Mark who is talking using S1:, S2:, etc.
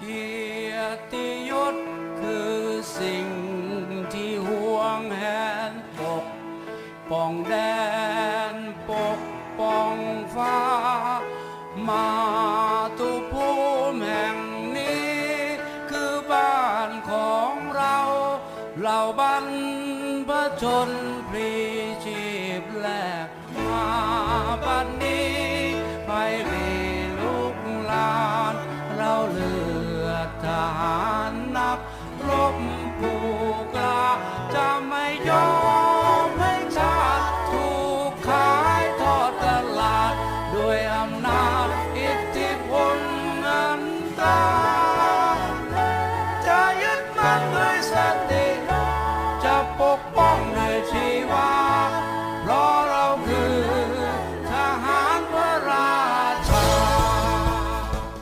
S1: เกียรติยศคือสิ่งที่ห่วงแหนปกป้องแดนปกป้องฟ้า มาตุภูมิแห่งนี้ คือบ้านของเราเหล่าบรรพชนพลีชี ทหารนักรบผู้กล้าจะไม่ยอมให้ชาติถูกขายทอดตลาดด้วยอำนาจอิทธิพลเงินตราจะยึดมั่น